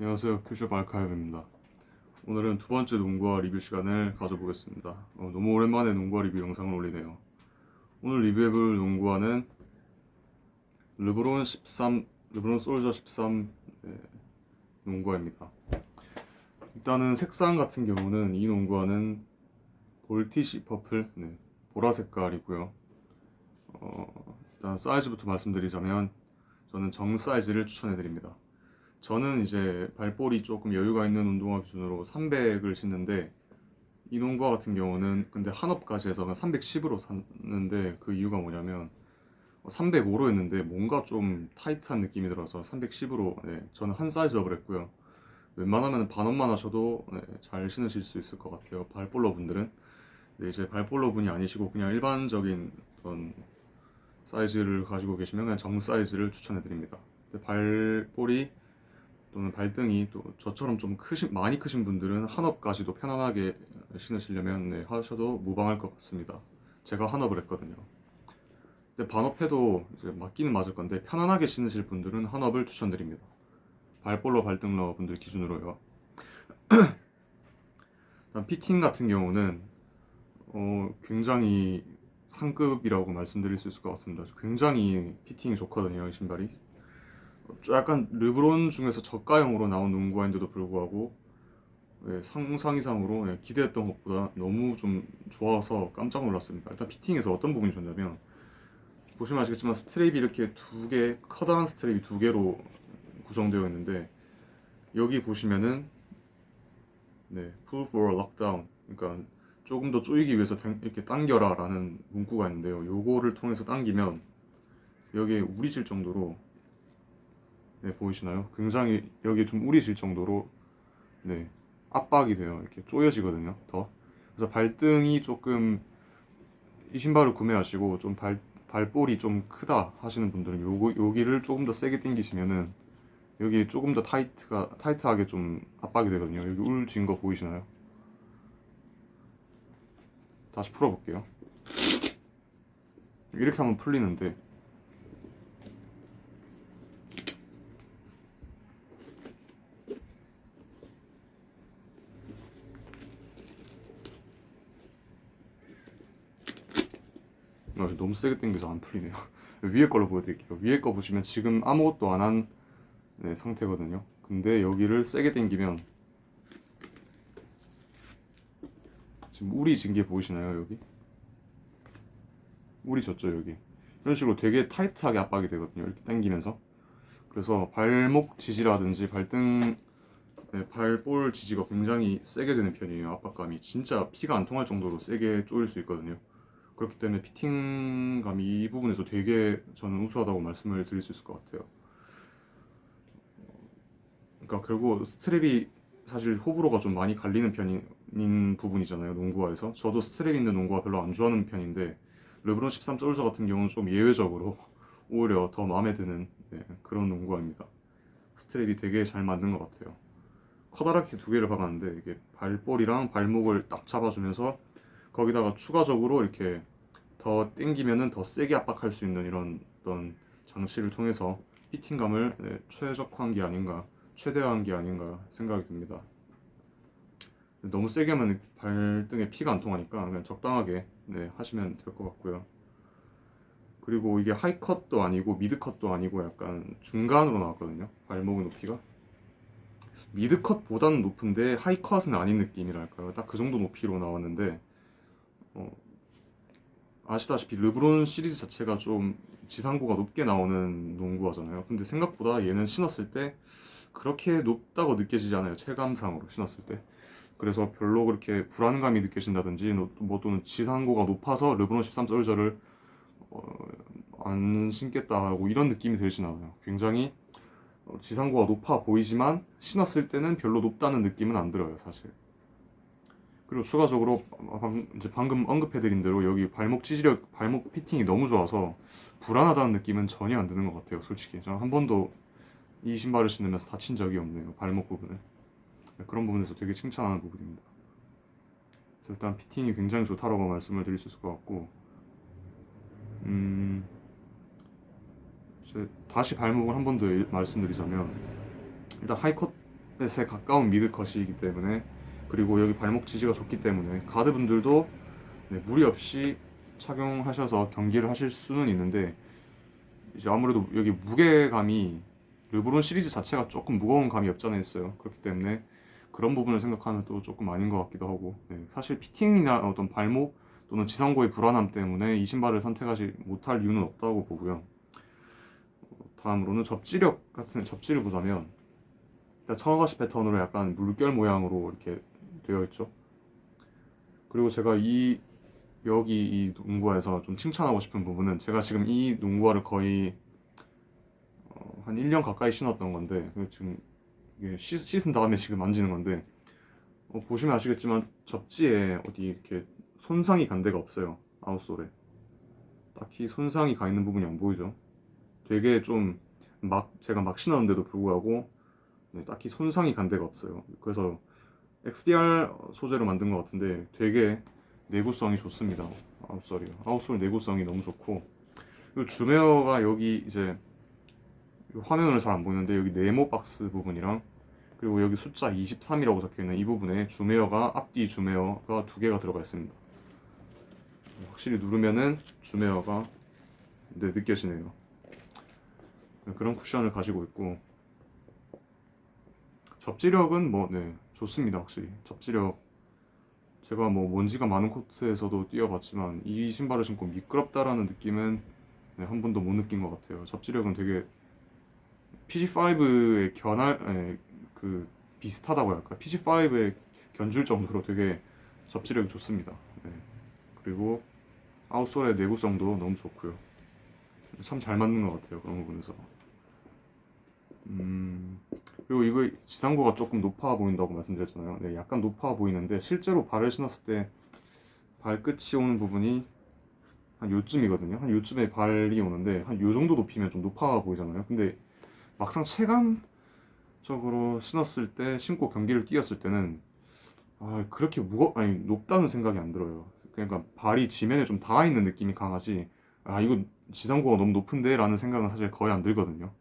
안녕하세요. 큐슈 발카이브입니다. 오늘은 두 번째 농구화 리뷰 시간을 가져보겠습니다. 어, 너무 오랜만에 농구화 리뷰 영상을 올리네요. 오늘 리뷰해볼 농구화는 르브론 13 르브론 솔저 13 네, 농구화입니다. 일단은 색상 같은 경우는 이 농구화는 볼티시 퍼플 네, 보라 색깔이고요. 어, 일단 사이즈부터 말씀드리자면 저는 정 사이즈를 추천해 드립니다 저는 이제 발볼이 조금 여유가 있는 운동화 기준으로 300을 신는데 이 농구화 같은 경우는 근데 한업까지 해서 310으로 샀는데 그 이유가 뭐냐면 305로 했는데 뭔가 좀 타이트한 느낌이 들어서 310으로 네, 저는 한 사이즈 업을 했고요. 웬만하면 반업만 하셔도 네, 잘 신으실 수 있을 것 같아요. 발볼러 분들은 네, 이제 발볼러 분이 아니시고 그냥 일반적인 어떤 사이즈를 가지고 계시면 그냥 정 사이즈를 추천해 드립니다. 발볼이 또는 발등이 또 저처럼 좀 크신 많이 크신 분들은 한업까지도 편안하게 신으시려면 네, 하셔도 무방할 것 같습니다. 제가 한업을 했거든요. 근데 반업해도 이제 맞기는 맞을 건데 편안하게 신으실 분들은 한업을 추천드립니다. 발볼러 발등 러 분들 기준으로요. 일단 피팅 같은 경우는 어, 굉장히 상급이라고 말씀드릴 수 있을 것 같습니다. 굉장히 피팅이 좋거든요, 이 신발이. 약간 르브론 중에서 저가형으로 나온 농구화인데도 불구하고 예, 상상 이상으로 예, 기대했던 것보다 너무 좀 좋아서 깜짝 놀랐습니다. 일단 피팅에서 어떤 부분이 좋냐면 보시면 아시겠지만 스트랩이 이렇게 두 개, 커다란 스트랩이 두 개로 구성되어 있는데 여기 보시면은 네, pull for lockdown 그러니까 조금 더 조이기 위해서 당- 이렇게 당겨라 라는 문구가 있는데요. 요거를 통해서 당기면 여기에 울이 질 정도로 네, 보이시나요? 굉장히 여기 좀질 정도로 네, 압박이 돼요. 이렇게 조여지거든요. 더. 그래서 발등이 조금 이 신발을 구매하시고 좀 발, 발볼이 좀 크다 하시는 분들은 요거, 여기를 조금 더 세게 당기시면은 여기 조금 더 타이트가 타이트하게 좀 압박이 되거든요. 여기 울진 거 보이시나요? 다시 풀어볼게요. 이렇게 하면 풀리는데 아, 너무 세게 당겨서 안 풀리네요. 위에 걸로 보여드릴게요. 위에 거 보시면 지금 아무것도 안한 네, 상태거든요. 근데 여기를 세게 당기면 지금 울이 진게 보이시나요 여기? 울이 졌죠 여기. 이런 식으로 되게 타이트하게 압박이 되거든요. 이렇게 당기면서. 그래서 발목 지지라든지 발등 네, 발볼 지지가 굉장히 세게 되는 편이에요. 압박감이 진짜 피가 안 통할 정도로 세게 쪼일 수 있거든요. 그렇기 때문에 피팅감이 이 부분에서 되게 저는 우수하다고 말씀을 드릴 수 있을 것 같아요. 그러니까 결국 스트랩이 사실 호불호가 좀 많이 갈리는 편인 부분이잖아요. 농구화에서. 저도 스트랩 있는 농구화 별로 안 좋아하는 편인데 르브론 13 솔저 같은 경우는 좀 예외적으로 오히려 더 마음에 드는 네, 그런 농구화입니다. 스트랩이 되게 잘 맞는 것 같아요. 커다랗게 두 개를 박았는데 이게 발볼이랑 발목을 딱 잡아주면서 거기다가 추가적으로 이렇게 더 당기면은 더 세게 압박할 수 있는 이런 어떤 장치를 통해서 피팅감을 네, 최적화한 게 아닌가, 최대화한 게 아닌가 생각이 듭니다. 너무 세게 하면 발등에 피가 안 통하니까 그냥 적당하게 네, 하시면 될 것 같고요. 그리고 이게 하이컷도 아니고 미드컷도 아니고 약간 중간으로 나왔거든요. 발목의 높이가. 미드컷보다는 높은데 하이컷은 아닌 느낌이랄까요. 딱 그 정도 높이로 나왔는데 어, 아시다시피 르브론 시리즈 자체가 좀 지상고가 높게 나오는 농구화잖아요. 근데 생각보다 얘는 신었을 때 그렇게 높다고 느껴지지 않아요. 체감상으로 신었을 때. 그래서 별로 그렇게 불안감이 느껴진다든지 뭐 또는 지상고가 높아서 르브론 13 솔저를 어, 안 신겠다 하고 이런 느낌이 들진 않아요. 굉장히 어, 지상고가 높아 보이지만 신었을 때는 별로 높다는 느낌은 안 들어요, 사실. 그리고 추가적으로 방, 이제 방금 언급해드린 대로 여기 발목 지지력, 발목 피팅이 너무 좋아서 불안하다는 느낌은 전혀 안 드는 것 같아요, 솔직히. 저는 한 번도 이 신발을 신으면서 다친 적이 없네요, 발목 부분에. 네, 그런 부분에서 되게 칭찬하는 부분입니다. 일단 피팅이 굉장히 좋다라고 말씀을 드릴 수 있을 것 같고, 음, 다시 발목을 한 번 더 말씀드리자면 일단 하이컷 에 가까운 미드 컷이기 때문에 그리고 여기 발목 지지가 좋기 때문에 가드분들도 네, 무리 없이 착용하셔서 경기를 하실 수는 있는데 이제 아무래도 여기 무게감이 르브론 시리즈 자체가 조금 무거운 감이 없지 않아 있어요. 그렇기 때문에 그런 부분을 생각하면 또 조금 아닌 것 같기도 하고 네, 사실 피팅이나 어떤 발목 또는 지상고의 불안함 때문에 이 신발을 선택하지 못할 이유는 없다고 보고요. 어, 다음으로는 접지력 같은 접지를 보자면 일단 청아가시 패턴으로 약간 물결 모양으로 이렇게 되어 있죠. 그리고 제가 이 여기 이 농구화에서 좀 칭찬하고 싶은 부분은 제가 지금 이 농구화를 거의 어, 한 1년 가까이 신었던 건데 지금 이게 씻, 씻은 다음에 지금 만지는 건데 어, 보시면 아시겠지만 접지에 어디 이렇게 손상이 간 데가 없어요 아웃솔에. 딱히 손상이 가 있는 부분이 안 보이죠. 되게 좀 막 제가 막 신었는데도 불구하고 네, 딱히 손상이 간 데가 없어요. 그래서 XDR 소재로 만든 것 같은데 되게 내구성이 좋습니다. 아웃솔이 아웃솔 내구성이 너무 좋고. 그리고 주메어가 여기 이제 화면으로 잘 안 보이는데 여기 네모 박스 부분이랑 그리고 여기 숫자 23이라고 적혀 있는 이 부분에 주메어가 앞뒤 주메어가 두 개가 들어가 있습니다. 확실히 누르면은 주메어가 네, 느껴지네요. 네, 그런 쿠션을 가지고 있고. 접지력은 뭐 네, 좋습니다. 확실히 접지력 제가 뭐 먼지가 많은 코트에서도 뛰어봤지만 이 신발을 신고 미끄럽다라는 느낌은 네, 한 번도 못 느낀 것 같아요. 접지력은 되게 PG5의 견할 에, 그 비슷하다고 할까 PG5에 견줄 정도로 되게 접지력이 좋습니다. 네. 그리고 아웃솔의 내구성도 너무 좋고요. 참 잘 맞는 것 같아요 그런 부분에서. 음 그리고 이거 지상고가 조금 높아 보인다고 말씀드렸잖아요. 네, 약간 높아 보이는데 실제로 발을 신었을 때 발끝이 오는 부분이 한 요쯤이거든요. 한 요쯤에 발이 오는데 한 요 정도 높이면 좀 높아 보이잖아요. 근데 막상 체감적으로 신었을 때 신고 경기를 뛰었을 때는 아 그렇게 무거 아니 높다는 생각이 안 들어요. 그러니까 발이 지면에 좀 닿아 있는 느낌이 강하지 아 이거 지상고가 너무 높은데라는 생각은 사실 거의 안 들거든요.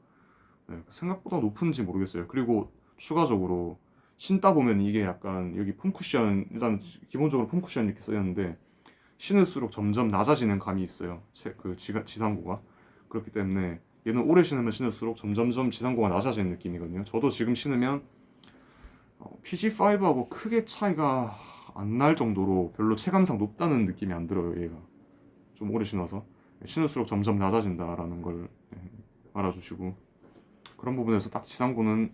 네, 생각보다 높은지 모르겠어요. 그리고 추가적으로 신다 보면 이게 약간 여기 폼 쿠션 일단 기본적으로 폼 쿠션 이렇게 써있는데 신을수록 점점 낮아지는 감이 있어요. 제- 그 지가, 지상고가 그렇기 때문에 얘는 오래 신으면 신을수록 점점점 지상고가 낮아지는 느낌이거든요. 저도 지금 신으면 어, PG5하고 크게 차이가 안 날 정도로 별로 체감상 높다는 느낌이 안 들어요. 얘가 좀 오래 신어서 신을수록 점점 낮아진다라는 걸 네, 알아주시고 그런 부분에서 딱 지상고는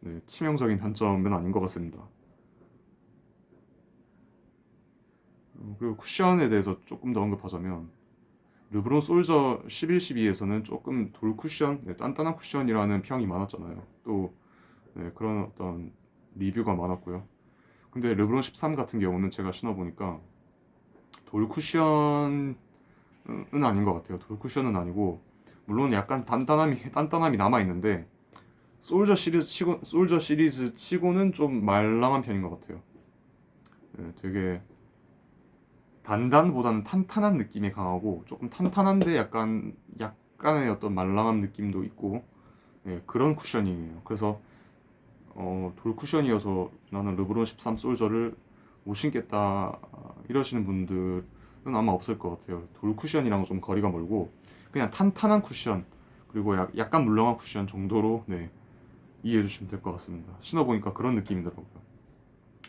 네, 치명적인 단점은 아닌 것 같습니다. 어, 그리고 쿠션에 대해서 조금 더 언급하자면 르브론 솔저 11, 12에서는 조금 돌 쿠션, 네, 단단한 쿠션이라는 평이 많았잖아요. 또 네, 그런 어떤 리뷰가 많았고요. 근데 르브론 13 같은 경우는 제가 신어보니까 돌 쿠션은 아닌 것 같아요. 돌 쿠션은 아니고 물론 약간 단단함이 단단함이 남아 있는데 솔저 시리즈 치고 솔저 시리즈 치고는 좀 말랑한 편인 것 같아요. 네, 되게 단단보다는 탄탄한 느낌이 강하고 조금 탄탄한데 약간 약간의 어떤 말랑한 느낌도 있고 예, 그런 쿠셔닝이에요. 그래서 어, 돌 쿠션이어서 나는 르브론 13 솔저를 못 신겠다 이러시는 분들은 아마 없을 것 같아요. 돌 쿠션이랑은 좀 거리가 멀고 그냥 탄탄한 쿠션 그리고 약, 약간 물렁한 쿠션 정도로 네, 이해해 주시면 될 것 같습니다. 신어보니까 그런 느낌이더라고요.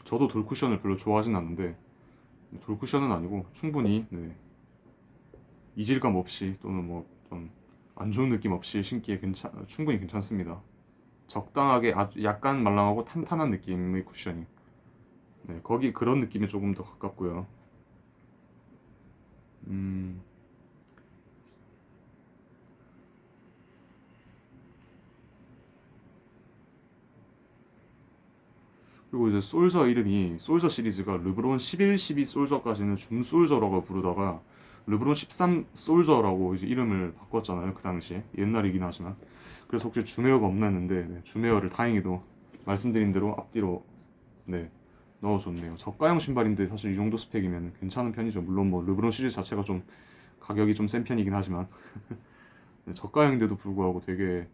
저도 돌 쿠션을 별로 좋아하진 않는데 돌 쿠션은 아니고 충분히 네, 이질감 없이 또는 뭐 좀 안 좋은 느낌 없이 신기에 괜찮 충분히 괜찮습니다. 적당하게 아주 약간 말랑하고 탄탄한 느낌의 쿠션이 네, 거기 그런 느낌에 조금 더 가깝고요. 음. 그리고 이제 솔저 이름이 솔저 시리즈가 르브론 11, 12 솔저까지는 줌 솔저라고 부르다가 르브론 13 솔저라고 이제 이름을 바꿨잖아요 그 당시에. 옛날이긴 하지만. 그래서 혹시 주메어가 없나 했는데 네, 주메어를 다행히도 말씀드린 대로 앞뒤로 네 넣어줬네요. 저가형 신발인데 사실 이 정도 스펙이면 괜찮은 편이죠. 물론 뭐 르브론 시리즈 자체가 좀 가격이 좀 센 편이긴 하지만. 네, 저가형인데도 불구하고 되게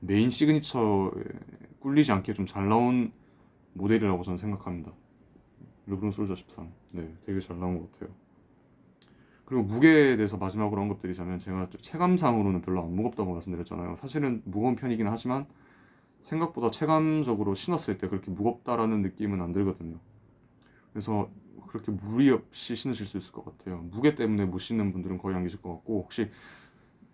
메인 시그니처 꿀리지 않게 좀 잘 나온 모델이라고 저는 생각합니다. 르브론 솔저 13. 네, 되게 잘 나온 것 같아요. 그리고 무게에 대해서 마지막으로 언급드리자면 제가 체감상으로는 별로 안 무겁다고 말씀드렸잖아요. 사실은 무거운 편이긴 하지만 생각보다 체감적으로 신었을 때 그렇게 무겁다라는 느낌은 안 들거든요. 그래서 그렇게 무리 없이 신으실 수 있을 것 같아요. 무게 때문에 못 신는 분들은 거의 안 계실 것 같고 혹시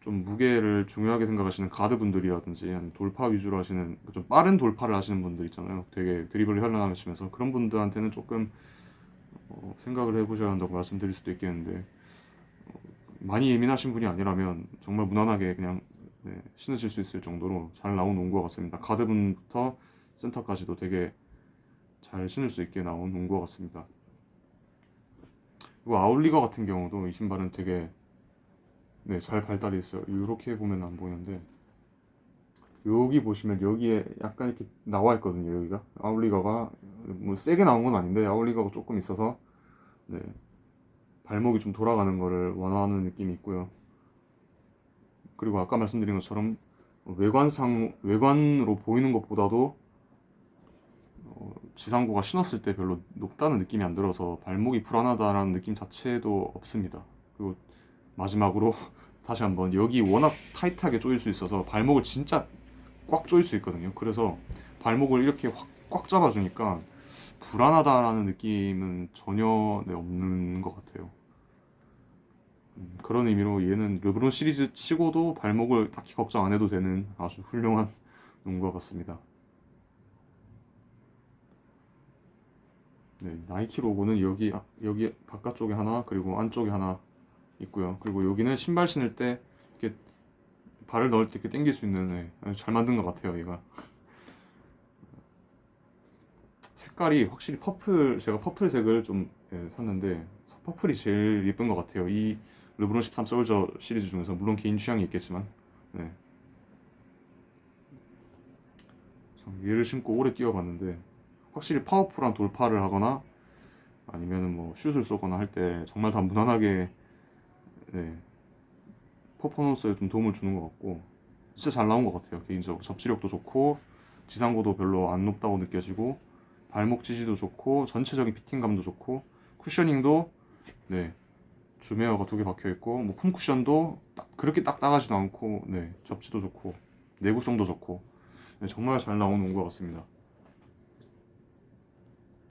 좀 무게를 중요하게 생각하시는 가드 분들이라든지 아니면 돌파 위주로 하시는 좀 빠른 돌파를 하시는 분들 있잖아요. 되게 드리블을 현란하시면서 그런 분들한테는 조금 어, 생각을 해보셔야 한다고 말씀드릴 수도 있겠는데 어, 많이 예민하신 분이 아니라면 정말 무난하게 그냥 네, 신으실 수 있을 정도로 잘 나온 농구 같습니다. 가드분부터 센터까지도 되게 잘 신을 수 있게 나온 농구 같습니다. 그리고 아울리거 같은 경우도 이 신발은 되게 네, 잘 발달이 있어요. 이렇게 보면 안 보이는데 여기 보시면 여기에 약간 이렇게 나와 있거든요. 여기가 아울리거가 뭐 세게 나온 건 아닌데 아울리거가 조금 있어서 네, 발목이 좀 돌아가는 거를 원하는 느낌이 있고요. 그리고 아까 말씀드린 것처럼 외관상 외관으로 보이는 것보다도 어, 지상고가 신었을 때 별로 높다는 느낌이 안 들어서 발목이 불안하다라는 느낌 자체도 없습니다. 그리고 마지막으로 다시 한번 여기 워낙 타이트하게 조일 수 있어서 발목을 진짜 꽉 조일 수 있거든요. 그래서 발목을 이렇게 확 꽉 잡아주니까 불안하다라는 느낌은 전혀 네, 없는 것 같아요. 음, 그런 의미로 얘는 르브론 시리즈 치고도 발목을 딱히 걱정 안 해도 되는 아주 훌륭한 농구 같습니다. 네, 나이키 로고는 여기 앞- 여기 바깥쪽에 하나 그리고 안쪽에 하나 있고요. 그리고 여기는 신발 신을 때 이렇게 발을 넣을 때 이렇게 당길 수 있는 네, 잘 만든 것 같아요. 얘가 색깔이 확실히 퍼플 제가 퍼플색을 좀 예, 샀는데 퍼플이 제일 예쁜 것 같아요. 이 르브론 13 솔저 시리즈 중에서 물론 개인 취향이 있겠지만 네. 참, 얘를 신고 오래 뛰어봤는데 확실히 파워풀한 돌파를 하거나 아니면은 뭐 슛을 쏘거나 할 때 정말 다 무난하게 네, 퍼포먼스에 좀 도움을 주는 것 같고 진짜 잘 나온 것 같아요 개인적으로 접지력도 좋고 지상고도 별로 안 높다고 느껴지고 발목 지지도 좋고 전체적인 피팅감도 좋고 쿠셔닝도 네 주메어가 두 개 박혀 있고 뭐 폼 쿠션도 딱 그렇게 딱딱하지도 않고 네 접지도 좋고 내구성도 좋고 네, 정말 잘 나온 것 같습니다.